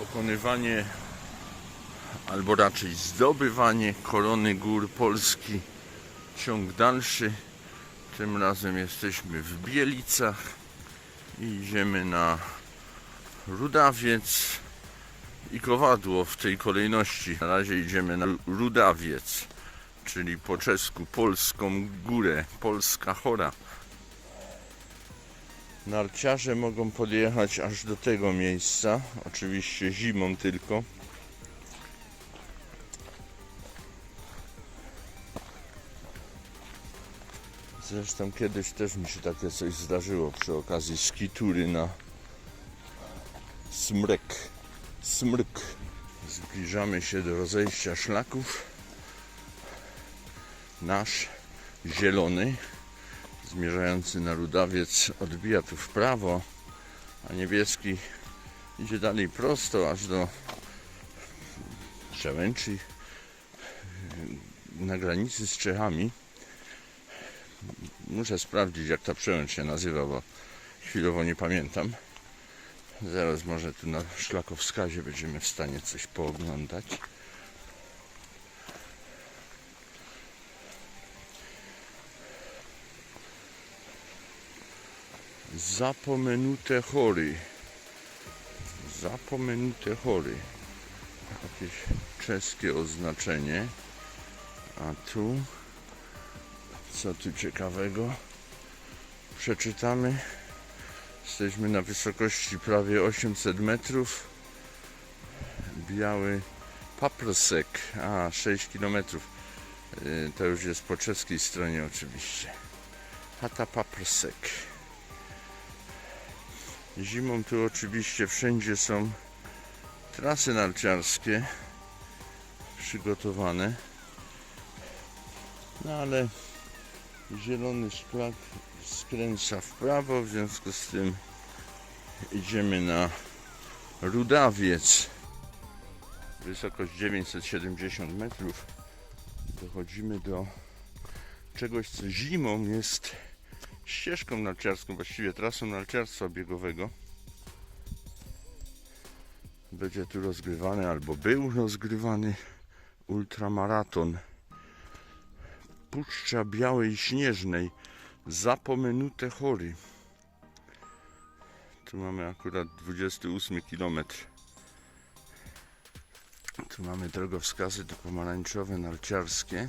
Pokonywanie albo raczej zdobywanie korony gór Polski. Ciąg dalszy. Tym razem jesteśmy w Bielicach i idziemy na Rudawiec i Kowadło w tej kolejności. Na razie idziemy na Rudawiec, czyli po czesku Polską Górę, Polska Chora. Narciarze mogą podjechać aż do tego miejsca, oczywiście zimą tylko. Zresztą kiedyś też mi się takie coś zdarzyło przy okazji skitury na smrek. Smrk. Zbliżamy się do rozejścia szlaków. Nasz zielony, zmierzający na Rudawiec, odbija tu w prawo, a niebieski idzie dalej prosto aż do Przełęczy na granicy z Czechami. Muszę sprawdzić, jak ta przełęcz się nazywa, bo chwilowo nie pamiętam. Zaraz może tu na szlakowskazie będziemy w stanie coś pooglądać. Zapomenute chory. Zapomenute chory. Jakieś czeskie oznaczenie. A tu co tu ciekawego? Przeczytamy. Jesteśmy na wysokości prawie 800 metrów. Biały Paprosek. A, 6 km. To już jest po czeskiej stronie oczywiście. Chata Paprosek. Zimą tu oczywiście wszędzie są trasy narciarskie przygotowane. No ale zielony szlak skręca w prawo, w związku z tym idziemy na Rudawiec. Wysokość 970 metrów. Dochodzimy do czegoś, co zimą jest ścieżką narciarską, właściwie trasą narciarstwa biegowego. Będzie tu rozgrywany, albo był rozgrywany ultramaraton. Puszcza Białej Śnieżnej Zapomenute Chory. Tu mamy akurat 28 km. Tu mamy drogowskazy to pomarańczowe, narciarskie.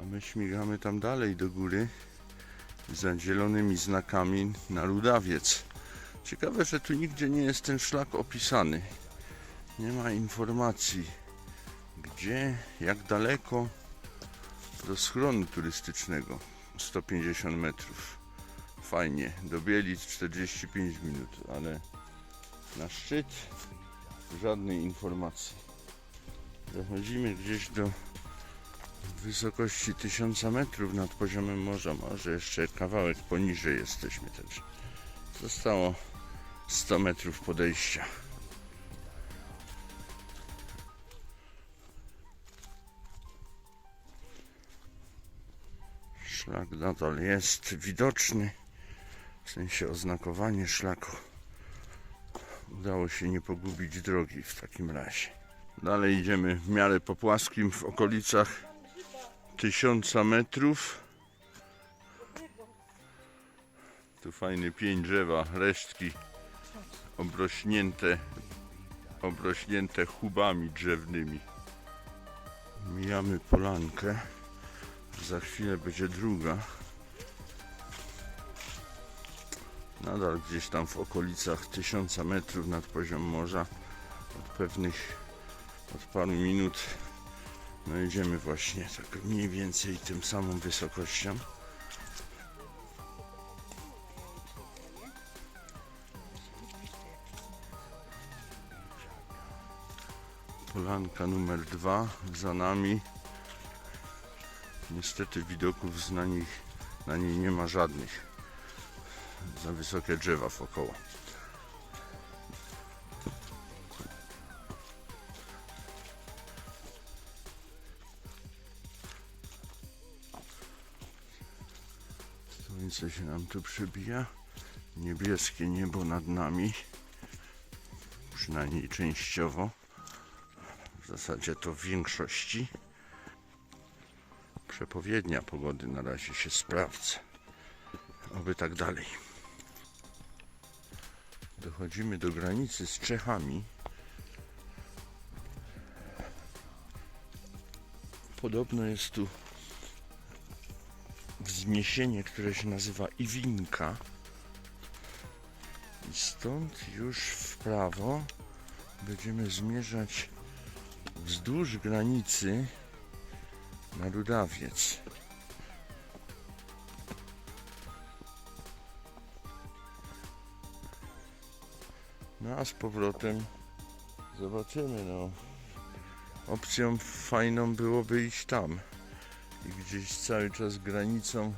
A my śmigamy tam dalej do góry za zielonymi znakami na Rudawiec. Ciekawe, że tu nigdzie nie jest ten szlak opisany. Nie ma informacji, gdzie, jak daleko do schronu turystycznego. 150 metrów. Fajnie. Do Bielic 45 minut, ale na szczyt żadnej informacji. Dochodzimy gdzieś do wysokości 1000 metrów nad poziomem morza. Może jeszcze kawałek poniżej jesteśmy też. Zostało 100 metrów podejścia. Szlak nadal jest widoczny, w sensie oznakowanie szlaku. Udało się nie pogubić drogi w takim razie. Dalej idziemy w miarę po płaskim w okolicach 1000 metrów. Tu fajny pień drzewa, resztki obrośnięte, obrośnięte chubami drzewnymi. Mijamy polankę. Za chwilę będzie druga. Nadal gdzieś tam w okolicach 1000 metrów nad poziom morza. Od pewnych, od paru minut. No idziemy właśnie tak mniej więcej tym samą wysokością. Polanka numer dwa za nami. Niestety widoków na, nich, na niej nie ma żadnych. Za wysokie drzewa wokoło. Się nam tu przebija. Niebieskie niebo nad nami. Przynajmniej częściowo. W zasadzie to w większości. Przepowiednia pogody na razie się sprawdza. Oby tak dalej. Dochodzimy do granicy z Czechami. Podobno jest tu wzniesienie, które się nazywa Iwinka. I stąd już w prawo będziemy zmierzać wzdłuż granicy na Rudawiec. No a z powrotem zobaczymy, no. Opcją fajną byłoby iść tam i gdzieś cały czas granicą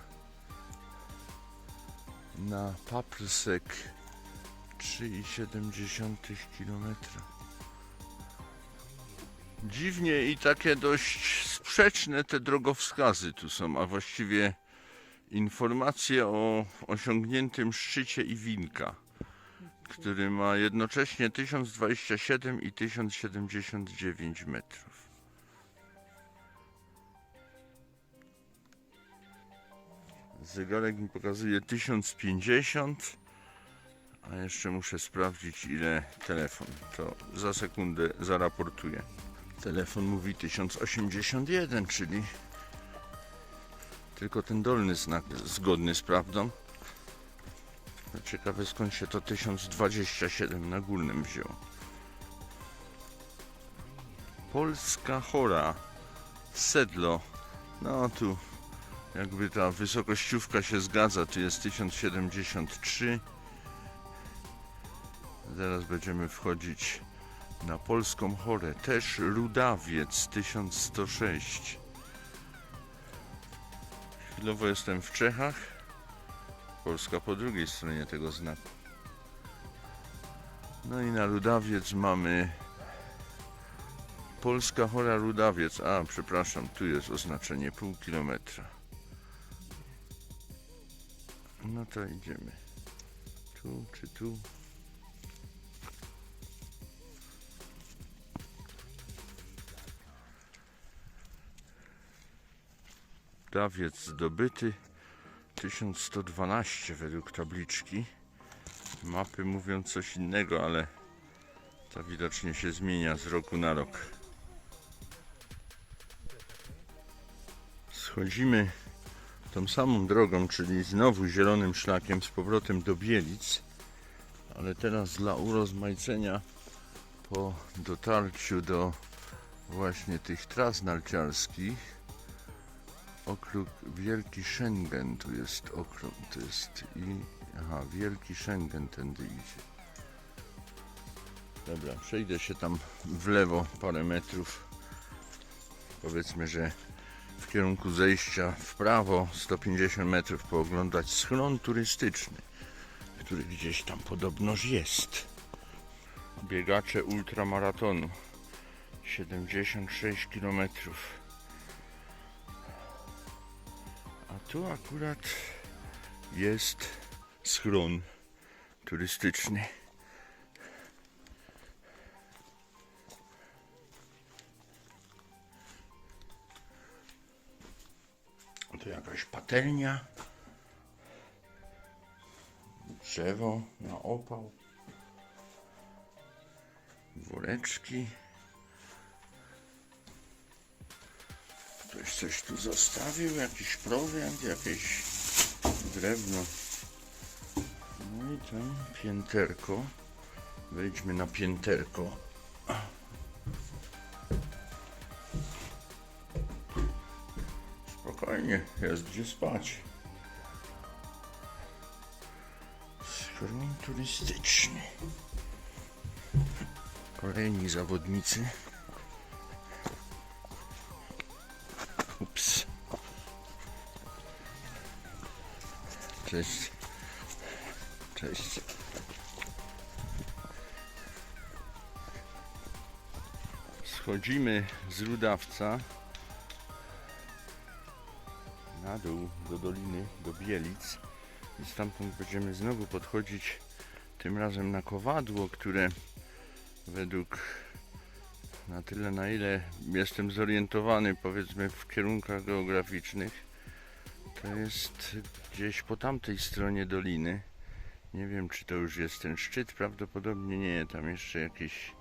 na Paprsek 3,7 km. Dziwnie i takie dość sprzeczne te drogowskazy tu są, a właściwie informacje o osiągniętym szczycie Iwinka, który ma jednocześnie 1027 i 1079 metrów. Zegarek mi pokazuje 1050, a jeszcze muszę sprawdzić ile telefon. To za sekundę zaraportuję. Telefon mówi 1081, czyli tylko ten dolny znak zgodny z prawdą. Ciekawe skąd się to 1027 na górnym wzięło. Polska chora. Sedlo. No tu jakby ta wysokościówka się zgadza, tu jest 1073. Zaraz będziemy wchodzić na polską chorę. Też Rudawiec 1106. Chwilowo jestem w Czechach. Polska po drugiej stronie tego znaku. No i na Rudawiec mamy Polska chora Rudawiec. A, przepraszam, tu jest oznaczenie pół kilometra. No to idziemy. Tu czy tu? Dawiec zdobyty 1112 według tabliczki. Mapy mówią coś innego, ale to widocznie się zmienia z roku na rok. Schodzimy tą samą drogą, czyli znowu zielonym szlakiem z powrotem do Bielic, ale teraz dla urozmaicenia po dotarciu do właśnie tych tras narciarskich okrąg Wielki Schengen tu jest okrąg, to jest i aha, Wielki Schengen tędy idzie. Dobra, przejdę się tam w lewo parę metrów. Powiedzmy, że w kierunku zejścia w prawo 150 metrów pooglądać schron turystyczny, który gdzieś tam podobnoż jest. Biegacze ultramaratonu 76 km. A tu akurat jest schron turystyczny. Tu jakaś patelnia. Drzewo na opał. Woreczki. Ktoś coś tu zostawił, jakiś prowiant, jakieś drewno. No i tam pięterko. Wejdźmy na pięterko. Spokojnie, jest gdzie spać. Schron turystyczny. Kolejni zawodnicy. Ups. Cześć. Cześć. Schodzimy z Rudawca na dół do doliny, do Bielic. i stamtąd będziemy znowu podchodzić tym razem na kowadło, które według na tyle na ile jestem zorientowany powiedzmy w kierunkach geograficznych to jest gdzieś po tamtej stronie doliny. Nie wiem czy to już jest ten szczyt prawdopodobnie nie. Tam jeszcze jakieś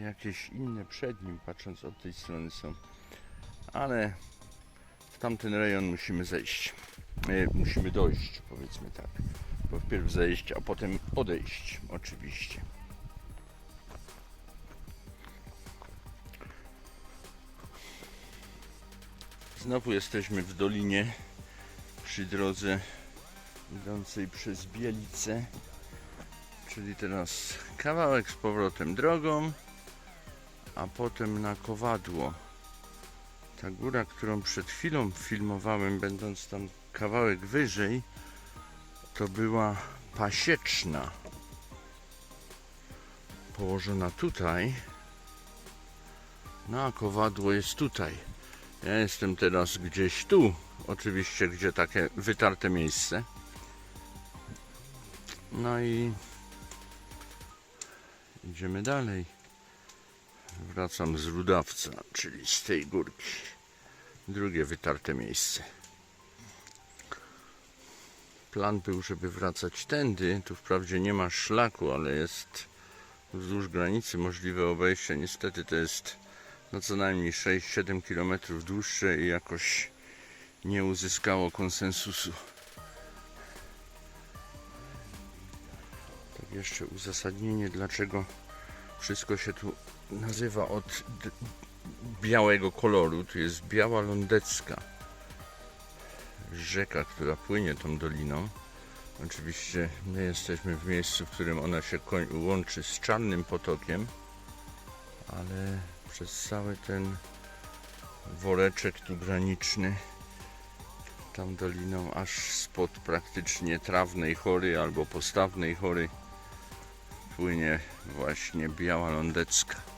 jakieś inne przed nim patrząc od tej strony są. Ale w tamten rejon musimy zejść e, musimy dojść powiedzmy tak bo wpierw zejść a potem odejść oczywiście Znowu jesteśmy w dolinie przy drodze idącej przez Bielice. Czyli teraz kawałek z powrotem drogą, a potem na kowadło. Ta góra, którą przed chwilą filmowałem, będąc tam kawałek wyżej, to była pasieczna. Położona tutaj. No a kowadło jest tutaj. Ja jestem teraz gdzieś tu, oczywiście, gdzie takie wytarte miejsce. No i idziemy dalej. Wracam z Rudawca, czyli z tej górki. Drugie wytarte miejsce. Plan był, żeby wracać tędy. Tu wprawdzie nie ma szlaku, ale jest wzdłuż granicy możliwe obejście. Niestety to jest no co najmniej 6-7 km dłuższe i jakoś nie uzyskało konsensusu. Tak jeszcze uzasadnienie, dlaczego wszystko się tu nazywa od białego koloru. Tu jest biała lądecka rzeka, która płynie tą doliną. Oczywiście my jesteśmy w miejscu, w którym ona się łączy z Czarnym Potokiem, ale przez cały ten woreczek tu graniczny tam doliną aż spod praktycznie trawnej chory albo postawnej chory płynie właśnie biała lądecka.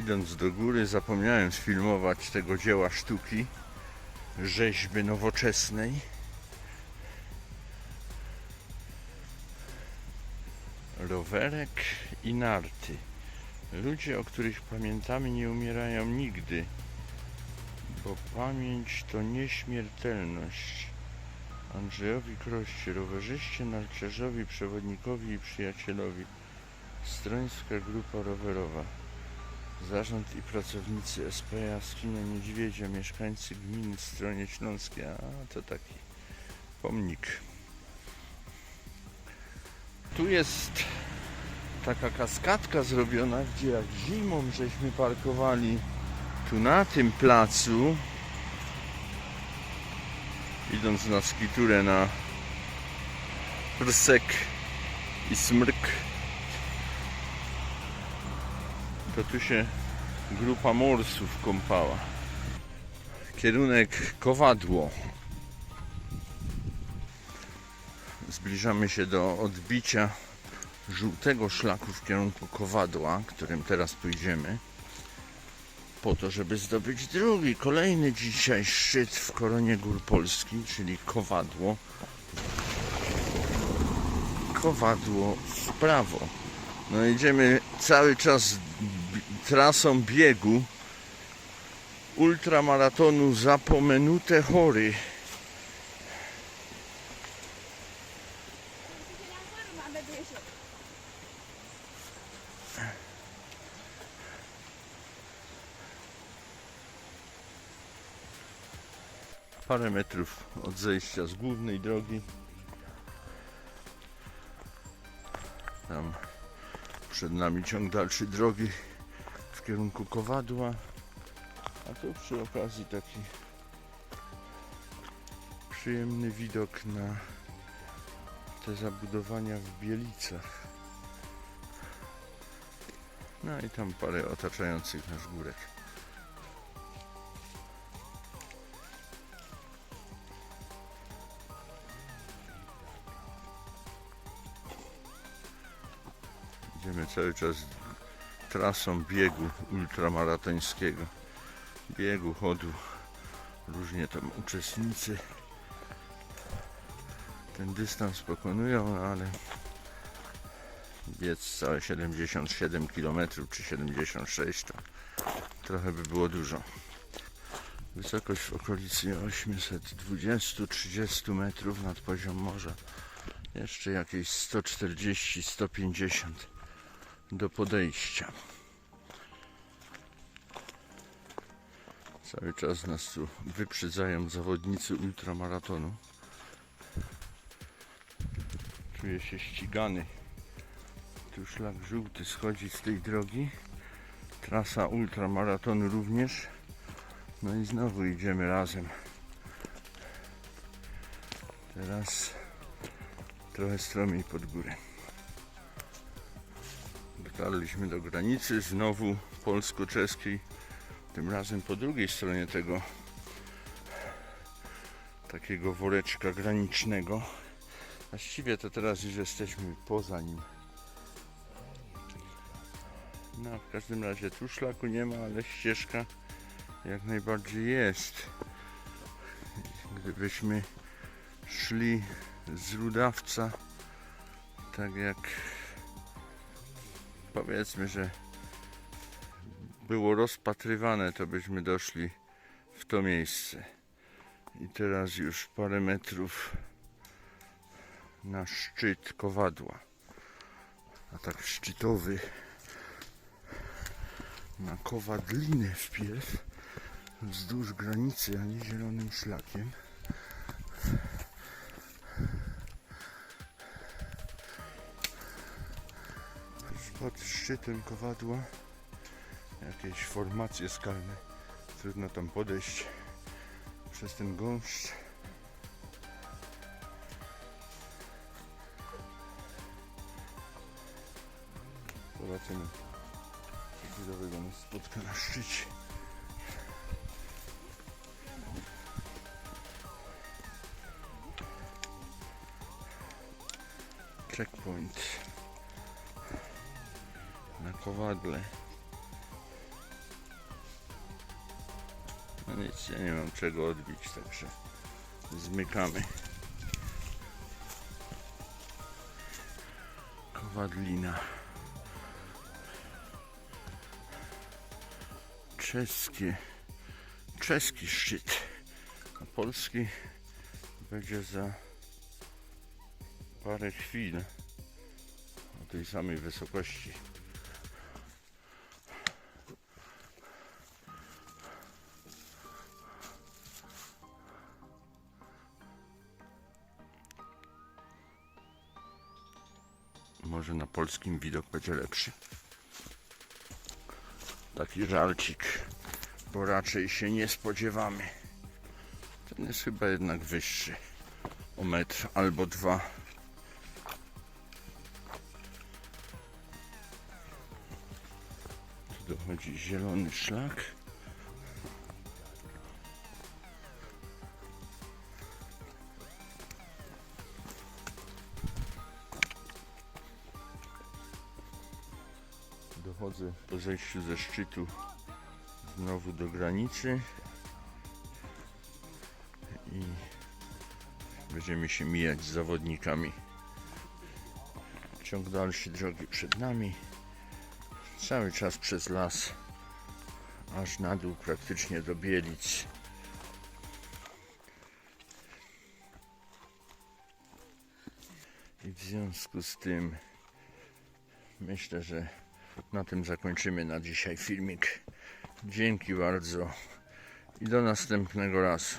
Idąc do góry zapomniałem sfilmować tego dzieła sztuki rzeźby nowoczesnej. rowerek i narty. Ludzie, o których pamiętamy, nie umierają nigdy, bo pamięć to nieśmiertelność. Andrzejowi Kroście, rowerzyście, narciarzowi, przewodnikowi i przyjacielowi. Strońska grupa rowerowa. Zarząd i pracownicy SP Jaskinia Niedźwiedzia, mieszkańcy gminy Stronie Śląskie. A, to taki pomnik. Tu jest taka kaskadka zrobiona, gdzie jak zimą żeśmy parkowali tu na tym placu, idąc na skiturę na Prsek i Smrk, to tu się grupa morsów kąpała. Kierunek Kowadło. Zbliżamy się do odbicia żółtego szlaku w kierunku Kowadła, którym teraz pójdziemy. Po to, żeby zdobyć drugi, kolejny dzisiaj szczyt w koronie gór Polski, czyli Kowadło. Kowadło w prawo. No idziemy cały czas trasą biegu ultramaratonu Zapomenute Chory. parę metrów od zejścia z głównej drogi. Tam przed nami ciąg dalszy drogi w kierunku Kowadła. A tu przy okazji taki przyjemny widok na te zabudowania w Bielicach. No i tam parę otaczających nasz górek. Idziemy cały czas trasą biegu ultramaratońskiego. Biegu, chodu. Różnie tam uczestnicy ten dystans pokonują, no ale biec całe 77 km czy 76 to trochę by było dużo. Wysokość w okolicy 820-30 metrów nad poziom morza. Jeszcze jakieś 140-150 do podejścia. Cały czas nas tu wyprzedzają zawodnicy ultramaratonu. Czuję się ścigany. Tu szlak żółty schodzi z tej drogi. Trasa ultramaratonu również. No i znowu idziemy razem. Teraz trochę stromiej pod górę. Dotarliśmy do granicy znowu polsko-czeskiej. Tym razem po drugiej stronie tego takiego woreczka granicznego. Właściwie to teraz już jesteśmy poza nim. No, w każdym razie tu szlaku nie ma, ale ścieżka jak najbardziej jest. Gdybyśmy szli z Rudawca, tak jak powiedzmy, że było rozpatrywane, to byśmy doszli w to miejsce. I teraz już parę metrów na szczyt kowadła. A tak szczytowy na kowadlinę wpierw wzdłuż granicy, a nie zielonym szlakiem. Pod szczytem kowadła jakieś formacje skalne. Trudno tam podejść przez ten gąszcz. Zobaczymy, co cudowego nas spotka na szczycie. Checkpoint kowadle. No nic, ja nie mam czego odbić, także zmykamy. Kowadlina. Czeskie, czeski szczyt, a polski będzie za parę chwil o tej samej wysokości. Może na polskim widok będzie lepszy. Taki żalcik, bo raczej się nie spodziewamy. Ten jest chyba jednak wyższy o metr albo dwa. Tu dochodzi zielony szlak. Zejściu ze szczytu znowu do granicy i będziemy się mijać z zawodnikami. Ciąg dalszy drogi przed nami. Cały czas przez las, aż na dół praktycznie do Bielic. I w związku z tym myślę, że na tym zakończymy na dzisiaj filmik. Dzięki bardzo i do następnego razu.